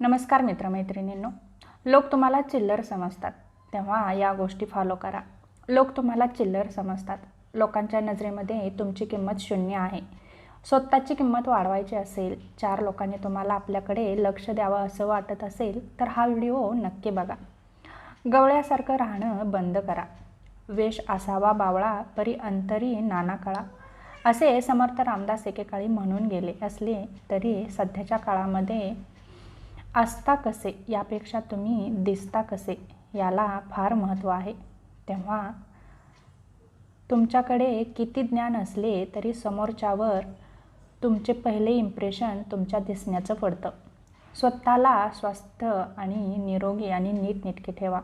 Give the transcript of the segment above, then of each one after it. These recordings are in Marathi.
नमस्कार मित्रमैत्रिणींनो लोक तुम्हाला चिल्लर समजतात. तेव्हा या गोष्टी फॉलो करा. लोक तुम्हाला चिल्लर समजतात. लोकांच्या नजरेमध्ये तुमची किंमत शून्य आहे. स्वतःची किंमत वाढवायची असेल चार लोकांनी तुम्हाला आपल्याकडे लक्ष द्यावं असं वाटत असेल तर हा व्हिडिओ नक्की बघा. गवळ्यासारखं राहणं बंद करा. वेश असावा बावळा परी अंतरी नाना कळा. असे समर्थ रामदास एकेकाळी म्हणून गेले असले तरी सध्याच्या काळामध्ये असता कसे यापेक्षा तुम्ही दिसता कसे याला फार महत्त्व आहे. तेव्हा तुमच्याकडे किती ज्ञान असले तरी समोरच्यावर तुमचे पहिले इम्प्रेशन तुमच्या दिसण्याचं पडतं. स्वतःला स्वस्थ आणि निरोगी आणि नीटनेटके ठेवा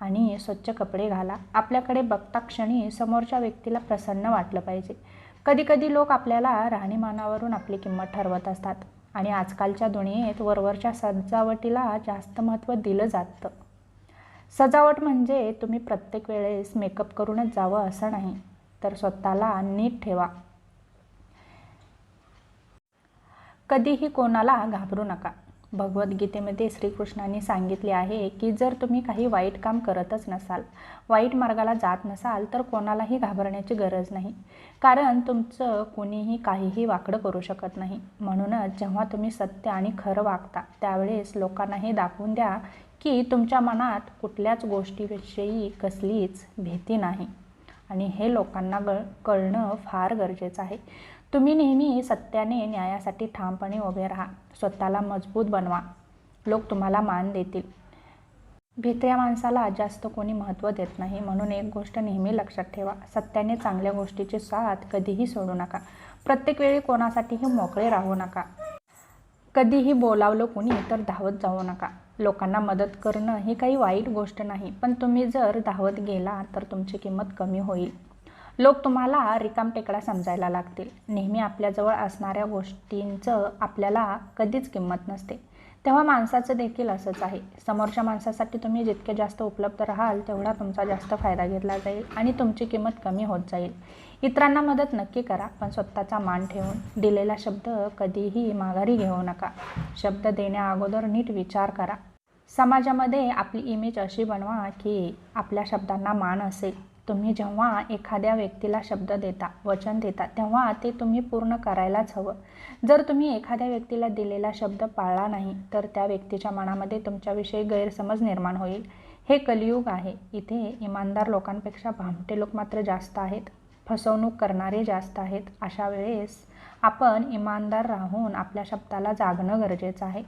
आणि स्वच्छ कपडे घाला. आपल्याकडे बघता क्षणी समोरच्या व्यक्तीला प्रसन्न वाटलं पाहिजे. कधीकधी लोक आपल्याला राहणीमानावरून आपली किंमत ठरवत असतात. आणि आजकालच्या दुनियेत वरवरच्या सजावटीला जास्त महत्त्व दिलं जातं. सजावट म्हणजे तुम्ही प्रत्येक वेळेस मेकअप करूनच जावं असं नाही तर स्वतःला नीट ठेवा. कधीही कोणाला घाबरू नका. भगवद्गीतेमध्ये श्रीकृष्णाने सांगितले आहे की जर तुम्ही काही वाईट काम करतच नसाल वाईट मार्गाला जात नसाल तर कोणालाही घाबरण्याची गरज नाही. कारण तुमचं कोणीही काहीही वाकडं करू शकत नाही. म्हणूनच जेव्हा तुम्ही सत्य आणि खरं वागता त्यावेळेस लोकांना हे दाखवून द्या की तुमच्या मनात कुठल्याच गोष्टीविषयी कसलीच भीती नाही. आणि हे लोकांना ग कळणं फार गरजेचं आहे. तुम्ही नेहमी सत्याने न्यायासाठी ठामपणे उभे राहा. स्वतःला मजबूत बनवा. लोक तुम्हाला मान देतील. भित्र्या माणसाला जास्त कोणी महत्त्व देत नाही. म्हणून एक गोष्ट नेहमी लक्षात ठेवा. सत्याने चांगल्या गोष्टीची साथ कधीही सोडू नका. प्रत्येक वेळी कोणासाठीही मोकळे राहू नका. कधीही बोलावलं कोणी तर धावत जाऊ नका. लोकांना मदत करणं ही काही वाईट गोष्ट नाही. पण तुम्ही जर धावत गेला तर तुमची किंमत कमी होईल. लोक तुम्हाला रिकामटेकडा समजायला लागतील. नेहमी आपल्याजवळ असणाऱ्या गोष्टींचं आपल्याला कधीच किंमत नसते. तेव्हा माणसाचं देखील असंच आहे. समोरच्या माणसासाठी तुम्ही जितके जास्त उपलब्ध राहाल तेवढा तुमचा जास्त फायदा घेतला जाईल आणि तुमची किंमत कमी होत जाईल. इतरांना मदत नक्की करा पण स्वतःचा मान ठेवून. दिलेला शब्द कधीही माघारी घेऊ नका. शब्द देण्या अगोदर नीट विचार करा. समाजामध्ये आपली इमेज अशी बनवा की आपल्या शब्दांना मान असेल. तुम्ही जेव्हा एखाद्या व्यक्तीला शब्द देता वचन देता तेव्हा ते तुम्ही पूर्ण करायलाच हवं. जर तुम्ही एखाद्या व्यक्तीला दिलेला शब्द पाळला नाही तर त्या व्यक्तीच्या मनामध्ये तुमच्याविषयी गैरसमज निर्माण होईल. हे कलियुग आहे. इथे इमानदार लोकांपेक्षा भामटे लोक मात्र जास्त आहेत. फसवणूक करणारे जास्त आहेत. अशा वेळेस आपण इमानदार राहून आपल्या शब्दाला जागणं गरजेचं आहे.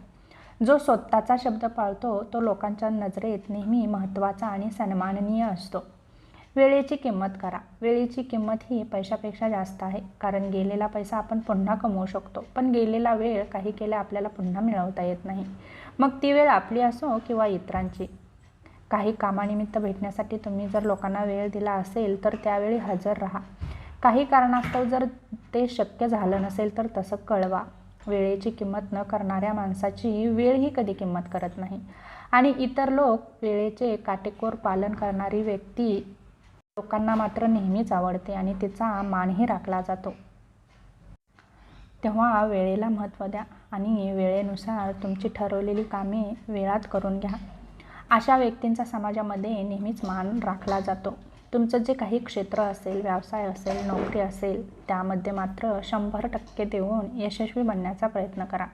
जो स्वतःचा शब्द पाळतो तो लोकांच्या नजरेत नेहमी महत्त्वाचा आणि सन्माननीय असतो. वेळेची किंमत करा. वेळेची किंमत ही पैशापेक्षा जास्त आहे. कारण गेलेला पैसा आपण पुन्हा कमवू शकतो. पण गेलेला वेळ काही केल्या आपल्याला पुन्हा मिळवता येत नाही. मग ती वेळ आपली असो किंवा इतरांची. काही कामानिमित्त भेटण्यासाठी तुम्ही जर लोकांना वेळ दिला असेल तर त्यावेळी हजर राहा. काही कारणास्तव जर ते शक्य झालं नसेल तर तसं कळवा. वेळेची किंमत न करणाऱ्या माणसाची वेळ ही कधी किंमत करत नाही. आणि इतर लोक वेळेचे काटेकोर पालन करणारी व्यक्ती लोकांना मात्र नेहमीच आवडते आणि तिचा मानही राखला जातो. तेव्हा वेळेला महत्त्व द्या आणि वेळेनुसार तुमची ठरवलेली कामे वेळात करून घ्या. अशा व्यक्तींचा समाजामध्ये नेहमीच मान राखला जातो. तुमचं जे काही क्षेत्र असेल व्यवसाय असेल नोकरी असेल त्यामध्ये मात्र शंभर टक्के देऊन यशस्वी बनण्याचा प्रयत्न करा.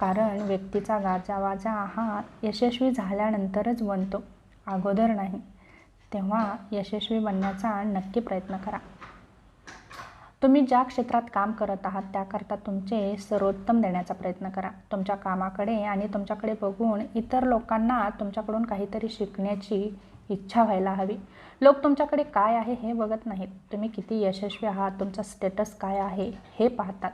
कारण व्यक्तीचा गाजावाजा हा यशस्वी झाल्यानंतरच बनतो अगोदर नाही. तेव्हा यशस्वी बनण्याचा नक्की प्रयत्न करा. तुम्ही ज्या क्षेत्रात काम करत आहात त्याकरता तुमचे सर्वोत्तम देण्याचा प्रयत्न करा. तुमच्या कामाकडे आणि तुमच्याकडे बघून इतर लोकांना तुमच्याकडून काहीतरी शिकण्याची इच्छा व्हायला हवी. लोक तुमच्याकडे काय आहे हे बघत नाहीत. तुम्ही किती यशस्वी आहात तुमचा स्टेटस काय आहे हे पाहतात.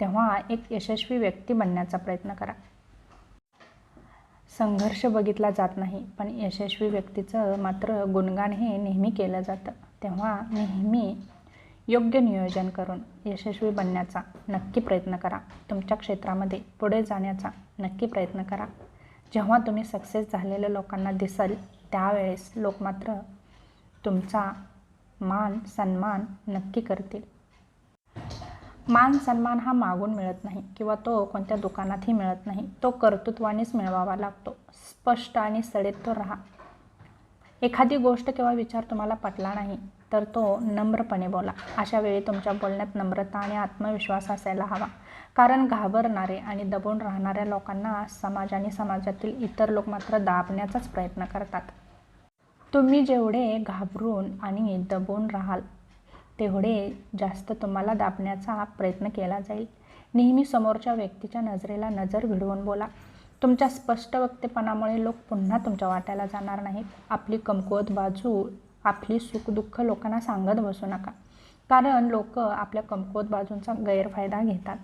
तेव्हा एक यशस्वी व्यक्ती बनण्याचा प्रयत्न करा. संघर्ष बघितला जात नाही पण यशस्वी व्यक्तीचं मात्र गुणगान हे नेहमी केलं जातं. तेव्हा नेहमी योग्य नियोजन करून यशस्वी बनण्याचा नक्की प्रयत्न करा. तुमच्या क्षेत्रामध्ये पुढे जाण्याचा नक्की प्रयत्न करा. जेव्हा तुम्ही सक्सेस झालेल्या लोकांना दिसाल त्यावेळेस लोक मात्र तुमचा मान सन्मान नक्की करतील. मान सन्मान हा मागून मिळत नाही किंवा तो कोणत्या दुकानातही मिळत नाही. तो कर्तृत्वानेच मिळवावा लागतो. स्पष्ट आणि सडेतोर राहा. एखादी गोष्ट किंवा विचार तुम्हाला पटला नाही तर तो नम्रपणे बोला. अशा वेळी तुमच्या बोलण्यात नम्रता आणि आत्मविश्वास असायला हवा. कारण घाबरणारे आणि दबून राहणाऱ्या लोकांना समाज आणि समाजातील इतर लोक मात्र दाबण्याचाच प्रयत्न करतात. तुम्ही जेवढे घाबरून आणि दबून राहाल तेवढे जास्त तुम्हाला दाबण्याचा प्रयत्न केला जाईल. नेहमी समोरच्या व्यक्तीच्या नजरेला नजर भिडवून बोला. तुमच्या स्पष्ट वक्तेपणामुळे लोक पुन्हा तुमच्या वाट्याला जाणार नाहीत. आपली कमकुवत बाजू आपली सुखदुःख लोकांना सांगत बसू नका. कारण लोक आपल्या कमकुवत बाजूंचा गैरफायदा घेतात.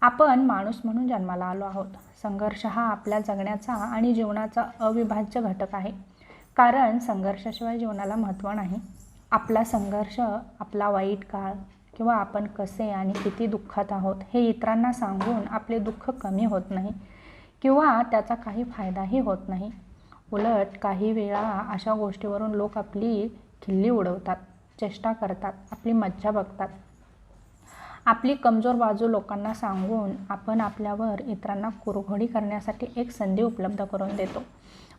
आपण माणूस म्हणून जन्माला आलो आहोत. संघर्ष हा आपल्या जगण्याचा आणि जीवनाचा अविभाज्य घटक आहे. कारण संघर्षाशिवाय जीवनाला महत्त्व नाही. आपला संघर्ष आपला वाईट काळ किंवा आपण कसे आणि किती दुःखात आहोत हे इतरांना सांगून आपले दुःख कमी होत नाही किंवा त्याचा काही फायदाही होत नाही. उलट काही वेळा अशा गोष्टीवरून लोक आपली खिल्ली उडवतात चेष्टा करतात आपली मज्जा बघतात. आपली कमजोर बाजू लोकांना सांगून आपण आपल्यावर इतरांना कुरघोडी करण्यासाठी एक संधी उपलब्ध करून देतो.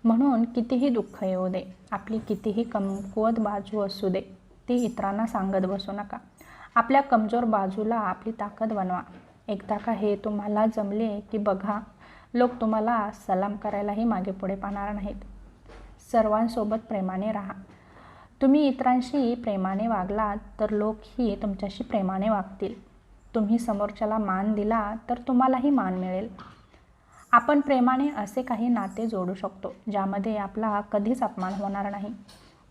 म्हणून कितीही दुःख येऊ दे आपली कितीही कमकुवत बाजू असू दे ती इतरांना सांगत बसू नका. आपल्या कमजोर बाजूला आपली ताकद बनवा. एकदा का हे तुम्हाला जमले की बघा लोक तुम्हाला सलाम करायलाही मागे पुढे पाहणार नाहीत. सर्वांसोबत प्रेमाने राहा. तुम्ही इतरांशी प्रेमाने वागलात तर लोकही तुमच्याशी प्रेमाने वागतील. तुम्ही समोरच्याला मान दिला तर तुम्हालाही मान मिळेल. आपण प्रेमाने असे काही नाते जोडू शकतो ज्यामध्ये आपला कधीच अपमान होणार नाही.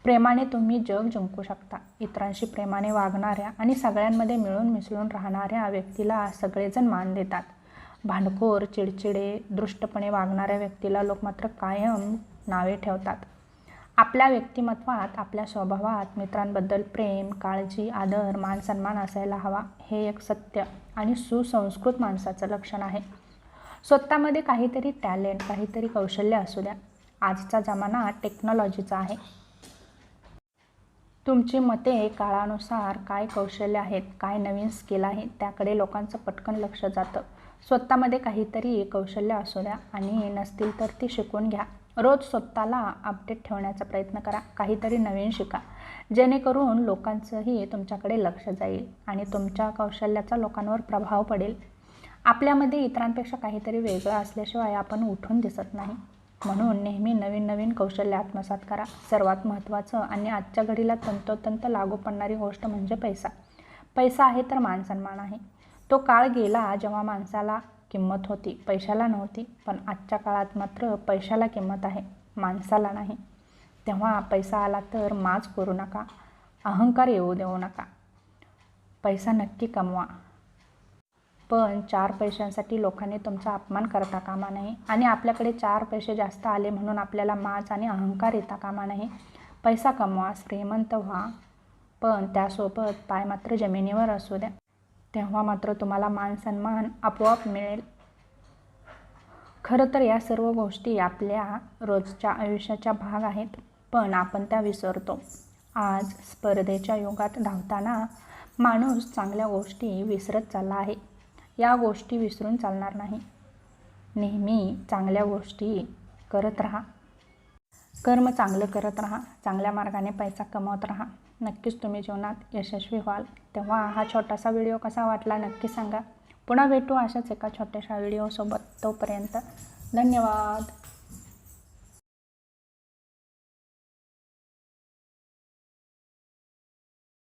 प्रेमाने तुम्ही जग जिंकू शकता. इतरांशी प्रेमाने वागणाऱ्या आणि सगळ्यांमध्ये मिळून मिसळून राहणाऱ्या व्यक्तीला सगळेजण मान देतात. भांडखोर चिडचिडे दृष्टपणे वागणाऱ्या व्यक्तीला लोक मात्र कायम नावे ठेवतात. आपल्या व्यक्तिमत्वात आपल्या स्वभावात मित्रांबद्दल प्रेम काळजी आदर मानसन्मान असायला हवा हे एक सत्य आणि सुसंस्कृत माणसाचं लक्षण आहे. स्वतःमध्ये काहीतरी टॅलेंट काहीतरी कौशल्य असू द्या. आजचा जमाना टेक्नॉलॉजीचा आहे. तुमची मते काळानुसार काय कौशल्य आहेत काय नवीन स्किल आहे त्याकडे लोकांचं पटकन लक्ष जातं. स्वतःमध्ये काहीतरी कौशल्य असू द्या आणि नसतील तर ती शिकून घ्या. रोज स्वतःला अपडेट ठेवण्याचा प्रयत्न करा. काहीतरी नवीन शिका. जेणेकरून लोकांचंही तुमच्याकडे लक्ष जाईल आणि तुमच्या कौशल्याचा लोकांवर प्रभाव पडेल. आपल्यामध्ये इतरांपेक्षा काहीतरी वेगळं असल्याशिवाय आपण उठून दिसत नाही. म्हणून नेहमी नवीन नवीन कौशल्य आत्मसात करा. सर्वात महत्त्वाचं आणि आजच्या घडीला तंतोतंत लागू पडणारी गोष्ट म्हणजे पैसा. पैसा आहे तर मानसन्मान आहे. तो काळ गेला जेव्हा माणसाला किंमत होती पैशाला नव्हती पण आजच्या काळात मात्र पैशाला किंमत आहे माणसाला नाही. तेव्हा पैसा आला तर माज करू नका अहंकार येऊ देऊ नका. पैसा नक्की कमवा. पण चार पैशांसाठी लोकांनी तुमचा अपमान करता कामा नये आणि आपल्याकडे चार पैसे जास्त आले म्हणून आपल्याला माज आणि अहंकार येता कामा नये. पैसा कमवा श्रीमंत व्हा पण त्यासोबत पाय मात्र जमिनीवर असू द्या. तेव्हा मात्र तुम्हाला मान सन्मान आपोआप मिळेल. खरं तर या सर्व गोष्टी आपल्या रोजच्या आयुष्याच्या भाग आहेत पण आपण त्या विसरतो. आज स्पर्धेच्या युगात धावताना माणूस चांगल्या गोष्टी विसरत चालला आहे. या गोष्टी विसरून चालणार नाही. नेहमी चांगल्या गोष्टी करत राहा. कर्म चांगलं करत राहा चांगल्या मार्गाने पैसा कमवत राहा. नक्कीच तुम्ही जीवनात यशस्वी व्हाल. तेव्हा हा छोटासा व्हिडिओ कसा वाटला नक्की सांगा. पुन्हा भेटू अशाच एका छोट्याशा व्हिडिओसोबत. तोपर्यंत धन्यवाद.